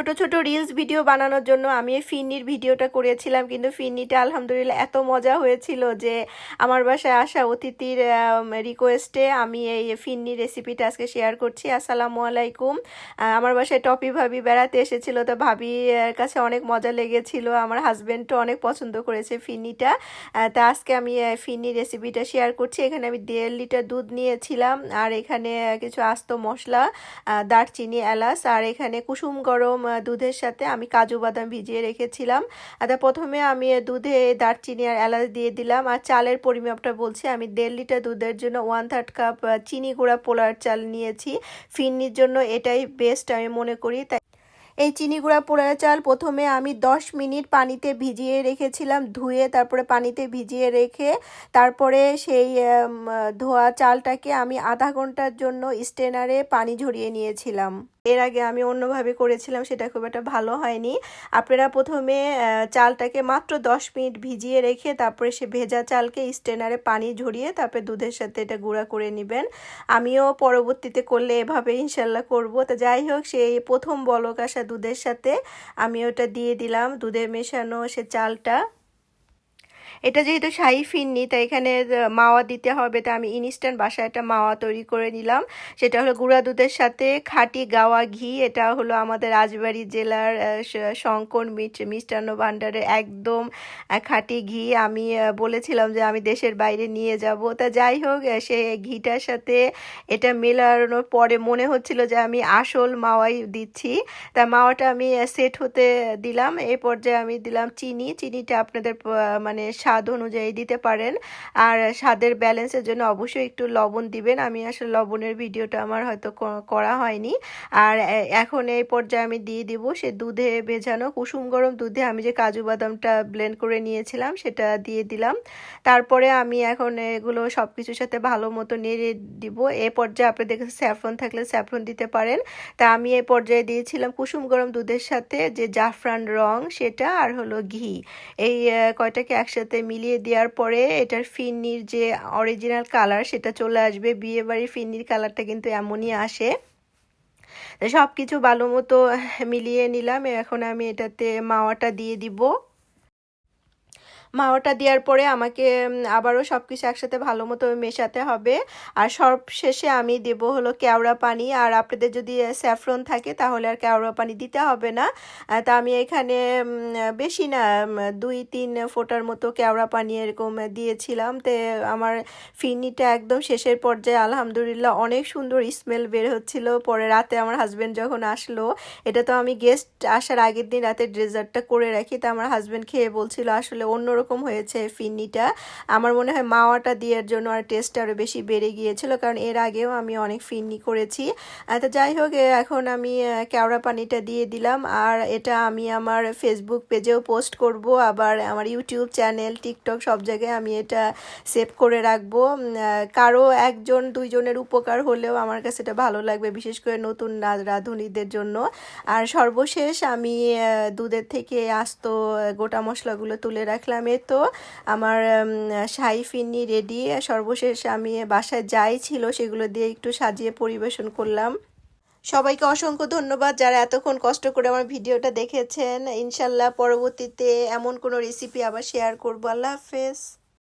ছোট ছোট reels video বানানোর জন্য আমি ফিন্নির ভিডিওটা করেছিলাম, কিন্তু ফিন্নিটা আলহামদুলিল্লাহ এত মজা হয়েছিল যে আমার বাসায় আসা অতিথির রিকোয়েস্টে আমি এই ফিন্নি রেসিপিটা আজকে শেয়ার করছি। আসসালামু আলাইকুম। আমার বাসায় টপি ভাবি বেড়াতে এসেছিল, তো ভাবির কাছে অনেক মজা লেগেছিল, আমার হাজব্যান্ডও অনেক পছন্দ করেছে ফিন্নিটা। তা আজকে আমি ফিন্নি রেসিপিটা শেয়ার করছি। এখানে আমি দেড় লিটার দুধ নিয়েছিলাম, আর এখানে কিছু আস্ত মশলা দারচিনি, এলাচ, আর এখানে কুসুম গরম দুধের সাথে আমি কাজু বাদাম ভিজিয়ে রেখেছিলাম। আর তা প্রথমে আমি দুধে দারচিনি আর এলাচ দিয়ে দিলাম। আর চালের পরিমাপটা বলছি, আমি দেড় লিটার দুধের জন্য ওয়ান থার্ড কাপ চিনি গুঁড়া পোলার চাল নিয়েছি। ফিন্নির জন্য এটাই বেস্ট আমি মনে করি। তাই এই চিনি গুঁড়া পোড়া চাল প্রথমে আমি 10 মিনিট পানিতে ভিজিয়ে রেখেছিলাম, ধুয়ে তারপরে পানিতে ভিজিয়ে রেখে তারপরে সেই ধোয়া চালটাকে আমি আধা ঘণ্টার জন্য স্টেনারে পানি ঝরিয়ে নিয়েছিলাম। এর আগে আমি অন্যভাবে করেছিলাম, সেটা খুব একটা ভালো হয়নি। আপনারা প্রথমে চালটাকে মাত্র 10 মিনিট ভিজিয়ে রেখে তারপরে সে ভেজা চালকে স্টেনারে পানি ঝরিয়ে তারপরে দুধের সাথে এটা গুঁড়া করে নেবেন। আমিও পরবর্তীতে করলে এভাবে ইনশাল্লাহ করব। তো যাই হোক সেই প্রথম বলক আসা দুধের সাথে আমি ওটা দিয়ে দিলাম, দুধে মেশানো সে চালটা। এটা যেহেতু শাহি ফিরনি, তাই এখানে মাওয়া দিতে হবে, তা আমি ইনস্ট্যান্ট বাসায় একটা মাওয়া তৈরি করে নিলাম। সেটা হলো গুঁড়া দুধের সাথে খাঁটি গাওয়া ঘি, এটা হলো আমাদের রাজবাড়ি জেলার শঙ্কর মিষ্টান্ন ভাণ্ডারের একদম খাঁটি ঘি। আমি বলেছিলাম যে আমি দেশের বাইরে নিয়ে যাব। তা যাই হোক সে ঘিটার সাথে এটা মেলানোর পরে মনে হচ্ছিল যে আমি আসল মাওয়াই দিচ্ছি। তা মাওয়াটা আমি সেট হতে দিলাম। এই পর্যায়ে আমি দিলাম চিনি। চিনিটা আপনাদের মানে স্বাদ অনুযায়ী দিতে পারেন। আর স্বাদের ব্যালেন্সের জন্য অবশ্যই একটু লবণ দিবেন। আমি আসলে লবণের ভিডিওটা আমার হয়তো করা হয়নি। আর এখন এই পর্যায়ে আমি দিয়ে দিব সে দুধে ভেজানো কুসুম গরম দুধে। আমি যে কাজু বাদামটা ব্লেন্ড করে নিয়েছিলাম, সেটা দিয়ে দিলাম। তারপরে আমি এখন এগুলো সব কিছুর সাথে ভালো মতো নেড়ে দিব। এ পর্যায়ে আপনাদের কাছে স্যাফরন থাকলে স্যাফরন দিতে পারেন। তা আমি এই পর্যায়ে দিয়েছিলাম কুসুম গরম দুধের সাথে যে জাফরান রং, সেটা আর হলো ঘি। এই কয়টাকে একসাথে মিলিয়ে দেওয়ার পরে এটার ফিন্নির যে অরিজিনাল কালার সেটা চলে আসবে। বিয়ে বাড়ির ফিন্নির কালারটা কিন্তু এমনই আসে। সব কিছু ভালো মতো মিলিয়ে নিলাম। এখন আমি এটাতে মাওয়াটা দিয়ে দিব। মাওয়াটা দেওয়ার পরে আমাকে আবারও সব কিছু একসাথে ভালো মতো মেশাতে হবে। আর সব শেষে আমি দেব হলো কেওড়া পানি। আর আপনাদের যদি স্যাফরন থাকে তাহলে আর কেওড়া পানি দিতে হবে না। তা আমি এখানে বেশি না দুই তিন ফোঁটার মতো কেওড়া পানি এরকম দিয়েছিলাম। তে আমার ফিরনিটা একদম শেষের পর্যায়ে, আলহামদুলিল্লাহ, অনেক সুন্দর স্মেল বের হচ্ছিল। পরে রাতে আমার হাজব্যান্ড যখন আসলো, এটা তো আমি গেস্ট আসার আগের দিন রাতে ডেজার্টটা করে রাখি। তা আমার হাজব্যান্ড খেয়ে বলছিল, আসলে অন্যরকম হয়েছে ফিরনিটা আমার মনে হয় মাওয়াটা দেওয়ার জন্য আর টেস্ট আরও বেশি বেড়ে গিয়েছিল, কারণ এর আগেও আমি অনেক ফিন্নি করেছি। তো যাই হোক এখন আমি কেওড়া পানিটা দিয়ে দিলাম। আর এটা আমি আমার ফেসবুক পেজেও পোস্ট করব, আবার আমার ইউটিউব চ্যানেল টিকটক সব জায়গায় আমি এটা সেভ করে রাখব। কারও একজন, দুইজনের উপকার হলেও আমার কাছে এটা ভালো লাগবে, বিশেষ করে নতুন রাঁধুনিদের জন্য। আর সর্বশেষ আমি দুধের থেকে আস্ত গোটা মশলাগুলো তুলে রাখলাম। এ তো আমার শাহি ফিন্নি রেডি সর্বশেষ আমি বাসায় যাই ছিল, সেগুলো দিয়ে একটু সাজিয়ে পরিবেশন করলাম। সবাইকে অসংখ্য ধন্যবাদ যারা এতক্ষণ কষ্ট করে আমার ভিডিওটা দেখেছেন। ইনশাল্লাহ পরবর্তীতে এমন কোনো রেসিপি আবার শেয়ার করব। আল্লাহ হাফেজ।